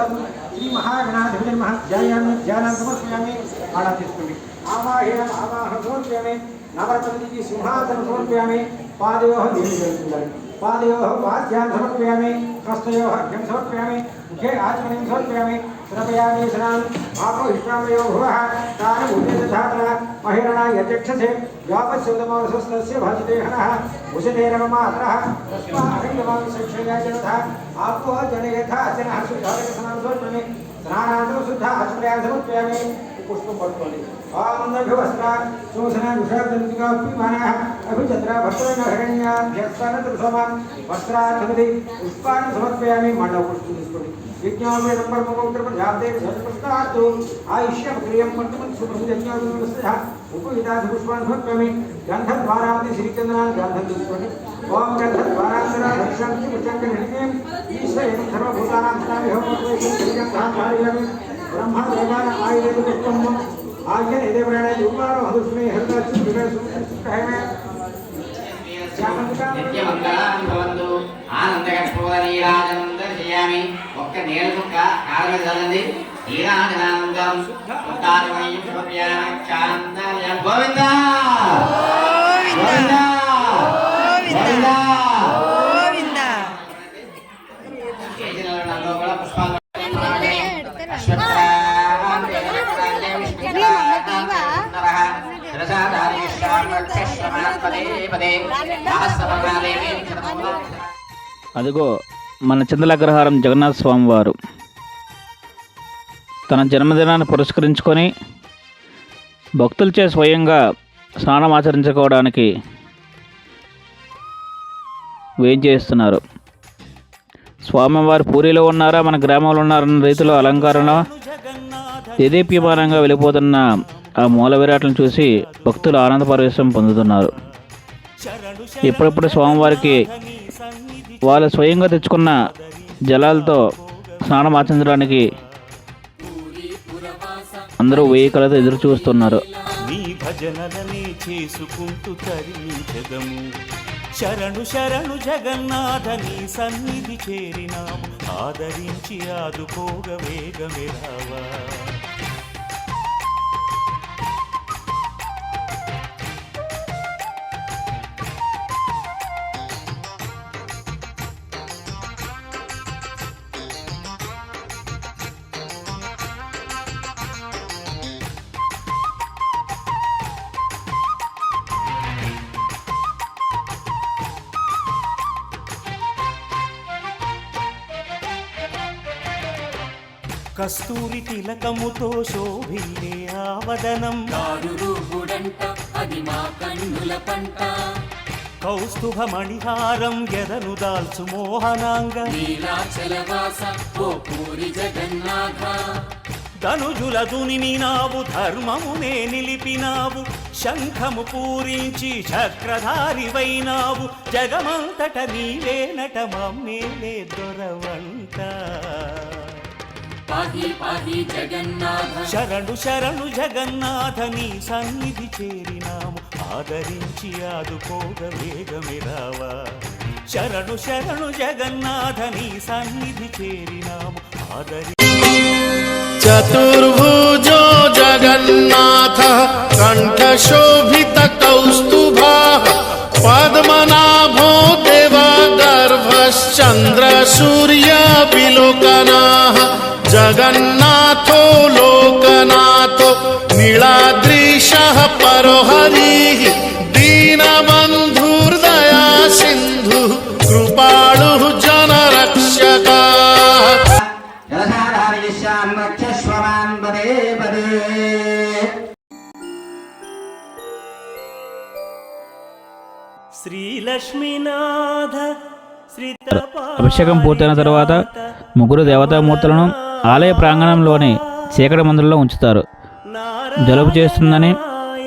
तम श्री महागणाधिपति नमः ध्यायामि ध्यानं समर्पयामि आराधिष्यामि आवाहयामि आवाहं समर्पयामि नवरत्नजी की सिंहासन समर्पयामि पादयोः देवीयन्तुन्दरि पादयोः पाद्यान् समर्पयामि हस्तयोः अर्घ्यं समर्पयामि मुखे आचमनीं समर्पयामि समर्पयामि सदां भावो विश्रामयो भुवः तानि उपेतधातः మహిళనా యజక్షసే యావత్సౌదమావసస్తస్య భాజితేహనः ఉషతేరమమాతరः తస్మాహంగమావిశక్షయాజనథ ఆపో జనయథా జనः శుద్ధారకసనాం సమర్పయామి స్నానానంతరం శుద్ధ ఆచమయాన్ని సమర్పయామి పుష్పం పట్టుకోండి. ఆనందభివస్త్ర శోషణ విషాదంతిగా పిమానः అభిచంద్ర భద్రేణ హరణ్యాభ్యస్తానంతరసోమ వస్త్రాధిపతి పుష్పాన్ని यज्ञावय नंबर ममोत्र पर ध्यान देव सर प्रस्तातो आयुष्य क्रियम पंचमन सुप्रसिद्ध यज्ञावय नमस्ते उपविदास पुष्पान भक्तमे गंधर्व वाराति श्री चंद्रनाथ गंधर्व दुष्पण ओम गंधर्व वारांतरा दर्शन की मुचक निहितेम ईश्वर एवं धर्म भूतानां तामे हम उपवेशन श्रीगं धातारियम ब्रह्मा देवान आयुर्वेद पुष्पम आज्ञा देवराणे दुर्वारो हदुष्मे हृदय सुखमे सुखमे श्यामंता नित्यमंगलां भवन्तु आनन्दकर्पूरनीराजनं दर्शयामि చాందర్యం గోవింద! గోవింద! గోవింద! కేజీలలో కూడా పుష్పాలు అదిగో మన చందలగ్రహారం జగన్నాథ స్వామి వారు తన జన్మదినాన్ని పురస్కరించుకొని భక్తులచే స్వయంగా స్నానం ఆచరించుకోవడానికి వేం చేస్తున్నారు? స్వామివారు పూరిలో ఉన్నారా? మన గ్రామంలో ఉన్నారన్న రీతిలో అలంకరణ దేదీప్యమానంగా వెళ్ళిపోతున్న ఆ మూల విరాట్లను చూసి భక్తులు ఆనంద పరవేశం పొందుతున్నారు. ఇప్పుడిప్పుడు స్వామివారికి వాళ్ళు స్వయంగా తెచ్చుకున్న జలాలతో స్నానం ఆచరించడానికి అందరూ వేయికలతో కలతో ఎదురు చూస్తున్నారు. భజనలనే చేసుకుంటూ తరించదము. శరణు శరణు జగన్నాథ నీ సన్నిధి చేరినాము. ఆదరించి ఆదుకోగ వేగమే కస్తూరి తిలకముతో శోభిల్లే ఆవదనం. కౌస్తుభ మణిహారం ఎదను దాల్చు మోహనాంగ. ధనుజుల దునిమినావు ధర్మమునే నిలిపినావు. శంఖము పూరించి చక్రధారివైనావు. జగమంతట నీవే నట మమ్మేలే దొరవంట. పాహి పాహి జగన్నాథ. శరణు శరణు జగన్నాథ నీ సన్నిధి చేరినాము. ఆదరించి ఆదుకోగ వేగమిరావా శరణు శరణు జగన్నాథ నీ సన్నిధి చేరినాము. ఆదరి చతుర్భుజో జగన్నాథ కంఠశోభిత కౌ चन्द्र सूर्यपि लोकनाः जगन्नाथो लोकनाथ नीलादृशः परोहनीः दीनबन्धुर्दया सिन्धुः कृपाणुः जन श्रीलक्ष्मीनाथ అభిషేకం పూర్తయిన తర్వాత ముగ్గురు దేవతామూర్తులను ఆలయ ప్రాంగణంలోని చీకటి మందుల్లో ఉంచుతారు. జలుబు చేస్తుందని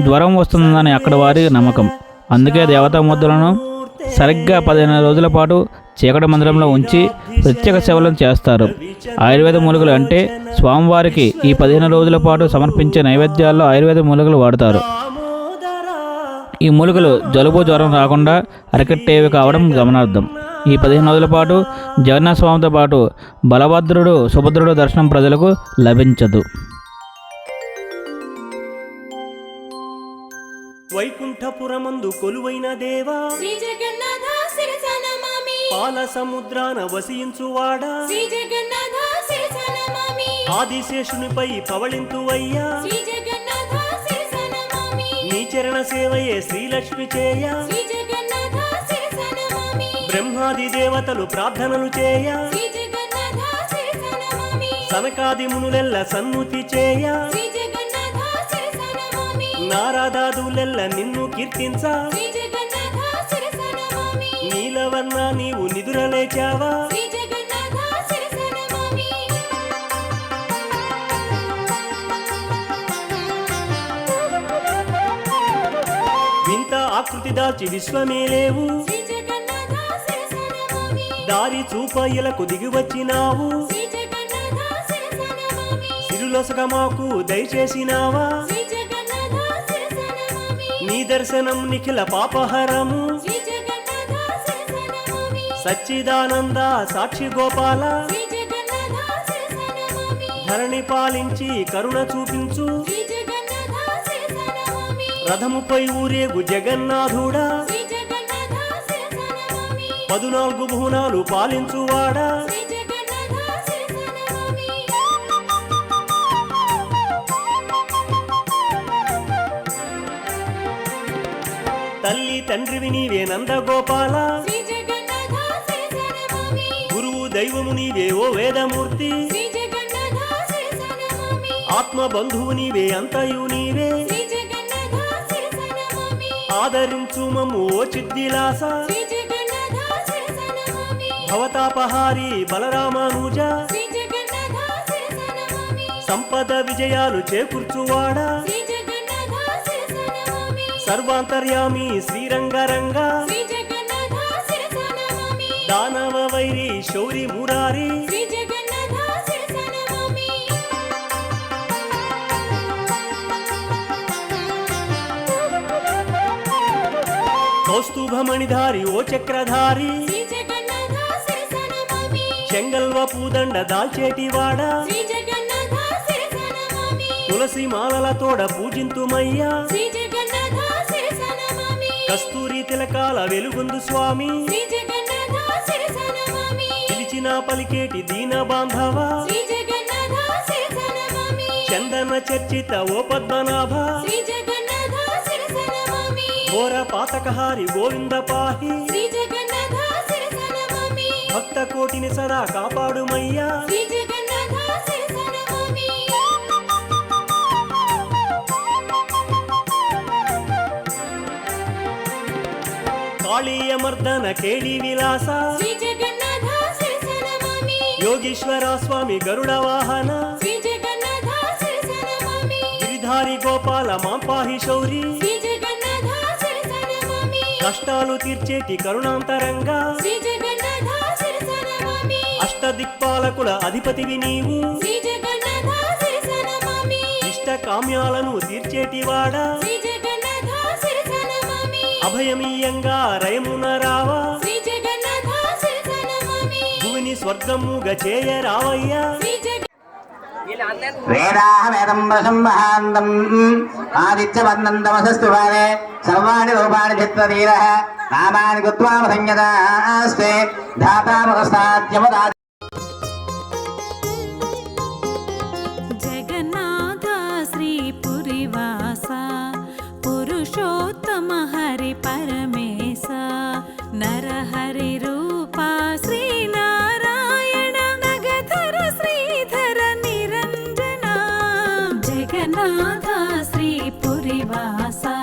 జ్వరం వస్తుందని అక్కడ వారి నమ్మకం. అందుకే దేవతామూర్తులను సరిగ్గా పదిహేను రోజుల పాటు చీకటి మందిరంలో ఉంచి ప్రత్యేక సేవలను చేస్తారు. ఆయుర్వేద మూలికలు అంటే స్వామివారికి ఈ పదిహేను రోజుల పాటు సమర్పించే నైవేద్యాల్లో ఆయుర్వేద మూలికలు వాడతారు. ఈ మూలికలు జలుబు జ్వరం రాకుండా అరికట్టేవి కావడం గమనార్థం ఈ పదిహేను రోజుల పాటు జగన్నాథ స్వామితో పాటు బలభద్రుడు సుభద్రుడు దర్శనం ప్రజలకు లభించదు. వైకుంఠ పురమందు కొలువైన దేవా శ్రీ జగన్నాథ శిరస నమామి పాల సముద్రాన వసించువాడా. శ్రీ జగన్నాథ శిరస నమామి ఆదిశేషునిపై పవళింతువయ్యా. శ్రీ జగన్నాథ శిరస నమామి నీ చరణ సేవయే శ్రీలక్ష్మి చేయ. శ్రీ బ్రహ్మాది దేవతలు ప్రార్థనలు చేయ. సనకాది మునులెల్ల సన్నుతి చేయ. నారాదాదులెల్ల నిన్ను కీర్తించ. నీలవర్ణ నీవు నిదురలేచావా వింత ఆకృతి దాల్చి విశ్వమే లేవు దారి చూపయ్యలకు దిగి వచ్చినావు. సిరులొసగ మాకు దయచేసినావా. నీ దర్శనం నిఖిల పాపహరము. సచ్చిదానంద సాక్షి గోపాల. ధరణి పాలించి కరుణ చూపించు. రథముపై ఊరేగు జగన్నాథుడా. పదునాలుగు భువనాలు పాలించువాడా? తల్లి తండ్రివి నీవే నందగోపాల. గురువు దైవము నీవే ఓ వేదమూర్తి. ఆత్మ బంధువు నీవే అంతయు నీవే. ఆదరించు మమ్ము ఓ చిద్దిలాస. భవతాపహారి బలరామానుజ. సంపద విజయాలు చేకూర్చువాడా. సర్వాంతర్యామి శ్రీరంగరంగ. దానవ వైరి శౌరి మురారి కౌస్తుభమణిధారి ఓ చక్రధారి చెంగల్వ పూదండ దాల్చేటివాడా. తులసి పూజింతుమయ్యా. జగన్నాథ శిరస నమామి కస్తూరి తిలకాల వెలుగొందు స్వామి. పిలిచిన పలికేటి దీన బాంధవ. చందన చర్చిత ఓ పద్మనాభ. ఘోర పాతకహారి గోవింద పాహి. భక్త కోటిని సదా కాపాడుమయ్యా. శ్రీ జగన్నాథ శిరస నమామి కాళీయ మర్దన కేళి విలాస యోగీశ్వర స్వామి గరుడ వాహన. గిరిధారి గోపాల మాంపాహి శౌరి. కష్టాలు తీర్చేటి కరుణాంతరంగా. నమామి అష్టదిక్పాలకుల అధిపతివి నీవు. ఇష్ట కామ్యాలను తీర్చేటివాడా. అభయమీయంగా రయమున రావా. భువిని స్వర్గముగ చేయ రావయ్యా. ఆదిత్యవర్ణం తమసస్తు వారే. సర్వాణి రూపాణి చిత్రధీర నామాని గుత్వామ సంయదాస్తే casa.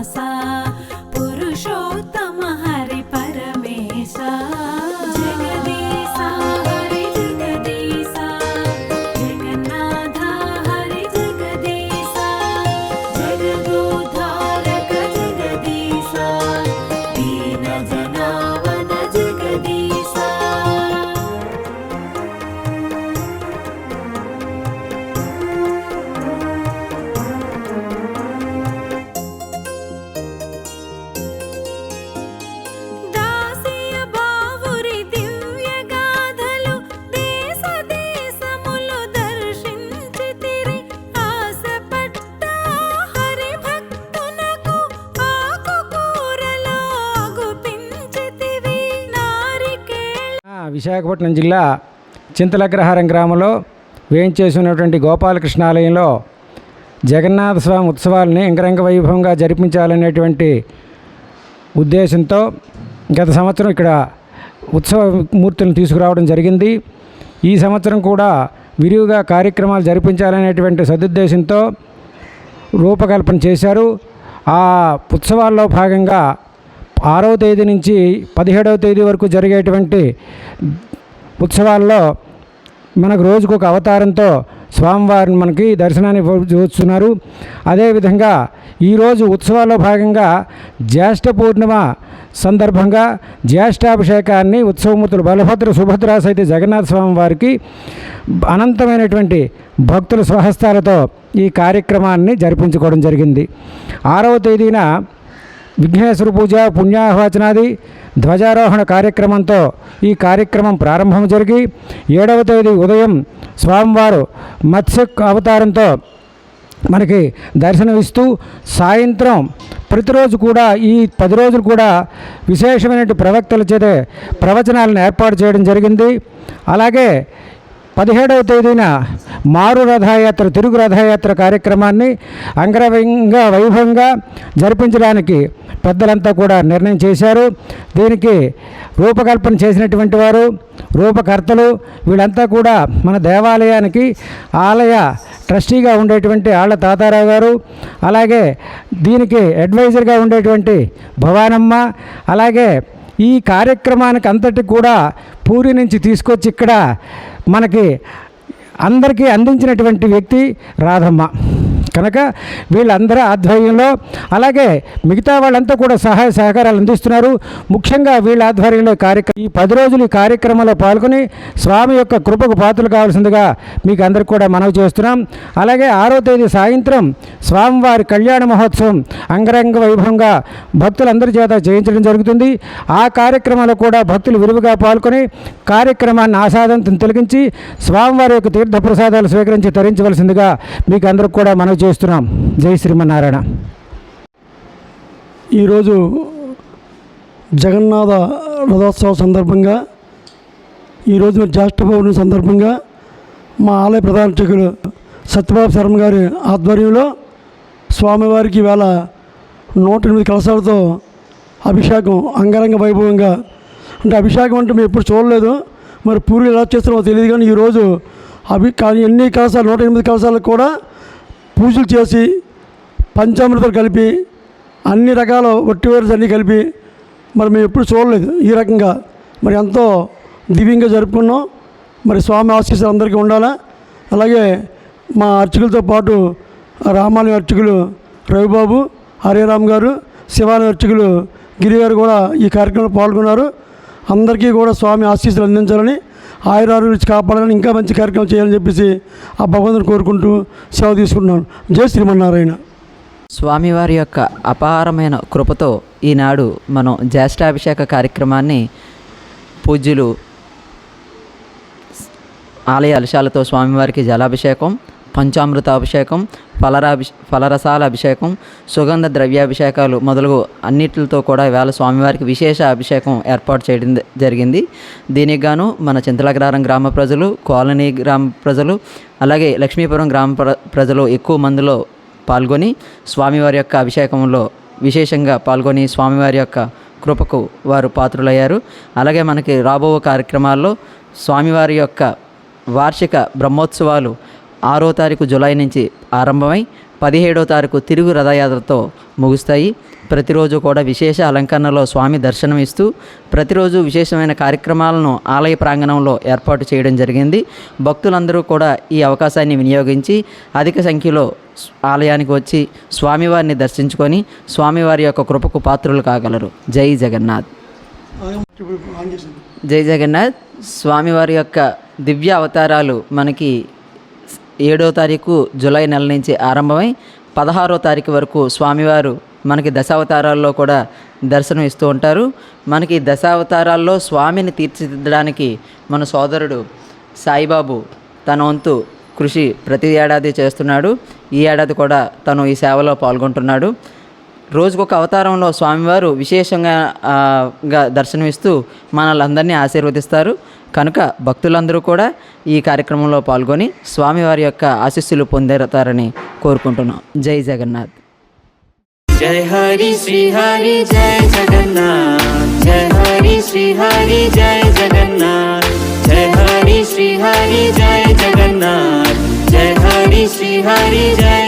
朝 విశాఖపట్నం జిల్లా చింతలగ్రహారం గ్రామంలో వేయించేసినటువంటి గోపాలకృష్ణాలయంలో జగన్నాథ స్వామి ఉత్సవాలని అంగరంగ వైభవంగా జరిపించాలనేటువంటి ఉద్దేశంతో గత సంవత్సరం ఇక్కడ ఉత్సవ మూర్తులను తీసుకురావడం జరిగింది. ఈ సంవత్సరం కూడా విరివిగా కార్యక్రమాలు జరిపించాలనేటువంటి సదుద్దేశంతో రూపకల్పన చేశారు. ఆ ఉత్సవాల్లో భాగంగా ఆరవ తేదీ నుంచి పదిహేడవ తేదీ వరకు జరిగేటువంటి ఉత్సవాల్లో మనకు రోజుకు ఒక అవతారంతో స్వామివారిని మనకి దర్శనాన్ని చూస్తున్నారు అదేవిధంగా ఈరోజు ఉత్సవాల్లో భాగంగా జ్యేష్ఠ పూర్ణిమ సందర్భంగా జ్యేష్ఠాభిషేకాన్ని ఉత్సవమూర్తులు బలభద్ర సుభద్ర సైత జగన్నాథ స్వామి వారికి అనంతమైనటువంటి భక్తుల స్వహస్తాలతో ఈ కార్యక్రమాన్ని జరిపించుకోవడం జరిగింది. ఆరవ తేదీన విఘ్నేశ్వర పూజ పుణ్యాహవచనాది ధ్వజారోహణ కార్యక్రమంతో ఈ కార్యక్రమం ప్రారంభం జరిగి ఏడవ తేదీ ఉదయం స్వామివారు మత్స్య అవతారంతో మనకి దర్శనమిస్తూ సాయంత్రం ప్రతిరోజు కూడా ఈ పది రోజులు కూడా విశేషమైన ప్రవక్తల చేత ప్రవచనాలను ఏర్పాటు చేయడం జరిగింది. అలాగే పదిహేడవ తేదీన మారు రథయాత్ర తిరుగు రథయాత్ర కార్యక్రమాన్ని అంగరంగ వైభవంగా జరిపించడానికి పెద్దలంతా కూడా నిర్ణయం చేశారు. దీనికి రూపకల్పన చేసినటువంటి వారు రూపకర్తలు వీళ్ళంతా కూడా మన దేవాలయానికి ఆలయ ట్రస్టీగా ఉండేటువంటి ఆళ్ళ తాతారావు గారు అలాగే దీనికి అడ్వైజర్గా ఉండేటువంటి భవానమ్మ అలాగే ఈ కార్యక్రమానికి అంతటి కూడా పూరి నుంచి తీసుకొచ్చి ఇక్కడ మనకి అందరికీ అందించినటువంటి వ్యక్తి రాధమ్మ. కనుక వీళ్ళందరూ ఆధ్వర్యంలో అలాగే మిగతా వాళ్ళంతా కూడా సహాయ సహకారాలు అందిస్తున్నారు. ముఖ్యంగా వీళ్ళ ఆధ్వర్యంలో కార్యక్రమం ఈ పది రోజులు ఈ కార్యక్రమంలో పాల్గొని స్వామి యొక్క కృపకు పాత్రలు కావాల్సిందిగా మీకు అందరికి కూడా మనవి చేస్తున్నాం. అలాగే ఆరో తేదీ సాయంత్రం స్వామివారి కళ్యాణ మహోత్సవం అంగరంగ వైభవంగా భక్తులందరి చేత చేయించడం జరుగుతుంది. ఆ కార్యక్రమంలో కూడా భక్తులు విరివిగా పాల్గొని కార్యక్రమాన్ని ఆసాదంతం తొలగించి స్వామివారి యొక్క తీర్థ ప్రసాదాలు స్వీకరించి తరించవలసిందిగా మీకు అందరికి కూడా మనవి చేస్తున్నాం. జై శ్రీమన్నారాయణ. ఈరోజు జగన్నాథ రథోత్సవం సందర్భంగా ఈరోజు జ్యేష్ఠ పౌర్ణమి సందర్భంగా మా ఆలయ ప్రధాన సత్యబాబు శర్మ గారి ఆధ్వర్యంలో స్వామివారికి వేళ నూట ఎనిమిది కలశాలతో అభిషేకం అంగరంగ వైభవంగా. అంటే అభిషేకం అంటే మేము ఎప్పుడు చూడలేదు. మరి పూరి ఎలా చేస్తున్నామో తెలియదు కానీ ఈరోజు అభి కానీ ఎన్ని కలశాలు నూట ఎనిమిది కలశాలకు కూడా పూజలు చేసి పంచామృతాలు కలిపి అన్ని రకాల ఒట్టివేర్స్ అన్నీ కలిపి మరి మేము ఎప్పుడు చూడలేదు ఈ రకంగా. మరి ఎంతో దివ్యంగా జరుపుకున్నాం. మరి స్వామి ఆశీస్సులు అందరికీ ఉండాలా. అలాగే మా అర్చకులతో పాటు రామాలయం అర్చకులు రవిబాబు హరేరామ్ గారు శివాలయం అర్చకులు గిరి గారు కూడా ఈ కార్యక్రమంలో పాల్గొన్నారు. అందరికీ కూడా స్వామి ఆశీస్సులు అందించాలని ఆయురారోగ్యం కాపాడాలని ఇంకా మంచి కార్యక్రమం చేయాలని చెప్పేసి ఆ భగవంతుని కోరుకుంటూ సేవ తీసుకుంటున్నాను. జై శ్రీమన్నారాయణ. స్వామివారి యొక్క అపారమైన కృపతో ఈనాడు మనం జ్యేష్ఠాభిషేక కార్యక్రమాన్ని పూజ్యులు ఆలయ అలశాలతో స్వామివారికి జలాభిషేకం పంచామృత అభిషేకం ఫలరాభి ఫలరసాల అభిషేకం సుగంధ ద్రవ్యాభిషేకాలు మొదలగు అన్నిటితో కూడా ఇవాళ స్వామివారికి విశేష అభిషేకం ఏర్పాటు చేయడం జరిగింది. దీనికి గాను మన చింతలగ్రారం గ్రామ ప్రజలు కాలనీ గ్రామ ప్రజలు అలాగే లక్ష్మీపురం గ్రామ ప్ర ప్రజలు ఎక్కువ మందిలో పాల్గొని స్వామివారి యొక్క అభిషేకంలో విశేషంగా పాల్గొని స్వామివారి యొక్క కృపకు వారు పాత్రులయ్యారు. అలాగే మనకి రాబో కార్యక్రమాల్లో స్వామివారి యొక్క వార్షిక బ్రహ్మోత్సవాలు ఆరో తారీఖు జూలై నుంచి ఆరంభమై పదిహేడో తారీఖు తిరుగు రథయాత్రతో ముగుస్తాయి. ప్రతిరోజు కూడా విశేష అలంకరణలో స్వామి దర్శనం ఇస్తూ ప్రతిరోజు విశేషమైన కార్యక్రమాలను ఆలయ ప్రాంగణంలో ఏర్పాటు చేయడం జరిగింది. భక్తులందరూ కూడా ఈ అవకాశాన్ని వినియోగించి అధిక సంఖ్యలో ఆలయానికి వచ్చి స్వామివారిని దర్శించుకొని స్వామివారి యొక్క కృపకు పాత్రులు కాగలరు. జై జగన్నాథ్. జై జగన్నాథ్. స్వామివారి యొక్క దివ్య అవతారాలు మనకి ఏడో తారీఖు జూలై నెల నుంచి ఆరంభమై పదహారో తారీఖు వరకు స్వామివారు మనకి దశావతారాల్లో కూడా దర్శనం ఇస్తూ ఉంటారు. మనకి దశావతారాల్లో స్వామిని తీర్చిదిద్దడానికి మన సోదరుడు సాయిబాబు తన వంతు కృషి ప్రతి ఏడాది చేస్తున్నాడు. ఈ ఏడాది కూడా తను ఈ సేవలో పాల్గొంటున్నాడు. రోజుకొక అవతారంలో స్వామివారు విశేషంగా దర్శనమిస్తూ మనల్ని ఆశీర్వదిస్తారు. కనుక భక్తులందరూ కూడా ఈ కార్యక్రమంలో పాల్గొని స్వామివారి యొక్క ఆశీస్సులు పొందుతారని కోరుకుంటున్నాం. జై జగన్నాథ్. జై హరి శ్రీ హరి జయ జగన్నాథ్. జయ హరి శ్రీ హరి జయ జగన్నాథ్. జయ హరి శ్రీ హరి జయ జగన్నాథ్. జయ హరి శ్రీ హరి జయ